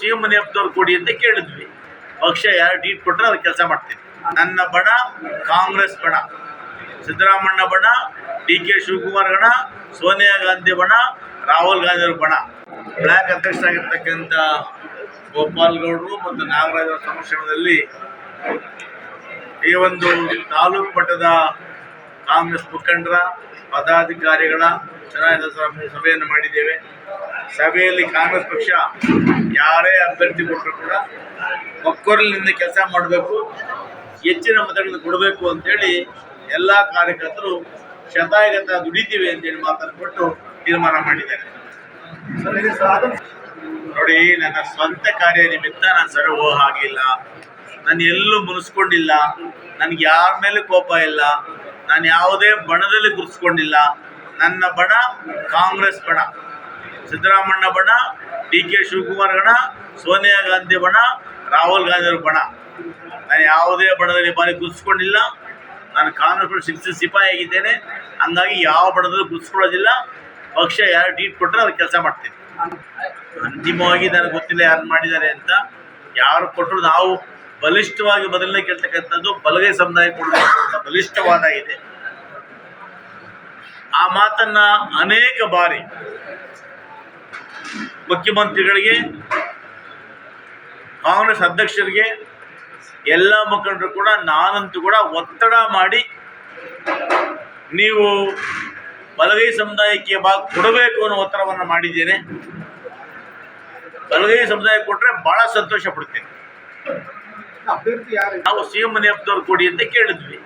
C M ಕೊಡಿ ಅಂತ ಕೇಳಿದ್ವಿ. ಪಕ್ಷ ಯಾರು ಡೀಟ್ ಕೊಟ್ಟರೆ ಅದು ಕೆಲಸ ಮಾಡ್ತೀನಿ. ನನ್ನ ಬಣ ಕಾಂಗ್ರೆಸ್ ಬಣ. ಸಿದ್ದರಾಮಣ್ಣ ಬಣ ಡಿ ಕೆ ಶಿವಕುಮಾರ್ ಬಣ, ಸೋನಿಯಾ ಗಾಂಧಿ ಬಣ, ರಾಹುಲ್ ಗಾಂಧಿ ಅವ್ರ ಬಣ. ಬ್ಲ್ಯಾಕ್ ಅಧ್ಯಕ್ಷರಾಗಿರ್ತಕ್ಕಂಥ ಗೋಪಾಲ್ ಗೌಡರು ಮತ್ತು ನಾಗರಾಜ್ ಅವರ ಈ ಒಂದು ತಾಲೂಕು ಮಟ್ಟದ ಕಾಂಗ್ರೆಸ್ ಮುಖಂಡರ, ಪದಾಧಿಕಾರಿಗಳ ಚುನಾಯಿತ ಸರ್ ಸಭೆಯನ್ನು ಮಾಡಿದ್ದೇವೆ. ಸಭೆಯಲ್ಲಿ ಕಾಂಗ್ರೆಸ್ ಪಕ್ಷ ಯಾರೇ ಅಭ್ಯರ್ಥಿ ಕೊಟ್ಟರು ಕೂಡ ಒಕ್ಕೊರಲಿನಿಂದ ಕೆಲಸ ಮಾಡಬೇಕು ಹೆಚ್ಚಿನ ಮತಗಳನ್ನು ಕೊಡಬೇಕು ಅಂತೇಳಿ ಎಲ್ಲ ಕಾರ್ಯಕರ್ತರು ಶತಾಯಗತ ದುಡಿತೀವಿ ಅಂತೇಳಿ ಮಾತನ್ನು ಕೊಟ್ಟು ತೀರ್ಮಾನ ಮಾಡಿದ್ದಾರೆ. ನೋಡಿ ನನ್ನ ಸ್ವಂತ ಕಾರ್ಯ ನಿಮಿತ್ತ ನಾನು ಸರಿ ಹೋಗ ಹಾಗಿಲ್ಲ. ನಾನು ಎಲ್ಲೂ ಮುನಿಸ್ಕೊಂಡಿಲ್ಲ. ನನಗೆ ಯಾರ ಮೇಲೆ ಕೋಪ ಇಲ್ಲ. ನಾನು ಯಾವುದೇ ಬಣದಲ್ಲಿ ಗುರುತಿಸ್ಕೊಂಡಿಲ್ಲ ನನ್ನ ಬಣ ಕಾಂಗ್ರೆಸ್ ಬಣ ಸಿದ್ದರಾಮಣ್ಣ ಬಣ ಡಿ ಕೆ ಶಿವಕುಮಾರ್ ಬಣ ಸೋನಿಯಾ ಗಾಂಧಿ ಬಣ ರಾಹುಲ್ ಗಾಂಧಿ ಬಣ ನಾನು ಯಾವುದೇ ಬಣದಲ್ಲಿ ಬಾರಿ ಗುರುತಿಸ್ಕೊಂಡಿಲ್ಲ. ನಾನು ಕಾಂಗ್ರೆಸ್ ಶಿಕ್ಷಣ ಸಿಪಾಯಿ ಆಗಿದ್ದೇನೆ. ಹಂಗಾಗಿ ಯಾವ ಬಣದಲ್ಲೂ ಗುರುತಿಸ್ಕೊಳ್ಳೋದಿಲ್ಲ. ಪಕ್ಷ ಯಾರು ಡೀಟ್ ಕೊಟ್ಟರೆ ಅದು ಕೆಲಸ ಮಾಡ್ತೀನಿ. ಅಂತಿಮವಾಗಿ ನನಗೆ ಗೊತ್ತಿಲ್ಲ ಯಾರು ಮಾಡಿದ್ದಾರೆ ಅಂತ. ಯಾರು ಕೊಟ್ಟರು ನಾವು ಬಲಿಷ್ಠವಾಗಿ ಮೊದಲನೇ ಕೇಳ್ತಕ್ಕಂಥದ್ದು ಬಲಗೈ ಸಮುದಾಯ ಕೊಡಬೇಕು ಬಲಿಷ್ಠವಾದ ಇದೆ. ಆ ಮಾತನ್ನ ಅನೇಕ ಬಾರಿ ಮುಖ್ಯಮಂತ್ರಿಗಳಿಗೆ ಕಾಂಗ್ರೆಸ್ ಅಧ್ಯಕ್ಷರಿಗೆ ಎಲ್ಲ ಮುಖಂಡರು ಕೂಡ ನಾನಂತೂ ಕೂಡ ಒತ್ತಡ ಮಾಡಿ ನೀವು ಬಲಗೈ ಸಮುದಾಯಕ್ಕೆ ಭಾಗ ಕೊಡಬೇಕು ಅನ್ನೋ ಒತ್ತಡವನ್ನು ಮಾಡಿದ್ದೇನೆ. ಬಲಗೈ ಸಮುದಾಯ ಕೊಟ್ಟರೆ ಬಹಳ ಸಂತೋಷ ಪಡ್ತೇನೆ. ನಾವು ಸಿ ಎಂ ಮನೆ ಹಬ್ಬದವ್ರು ಕೊಡಿ ಅಂತ ಕೇಳಿದ್ವಿ.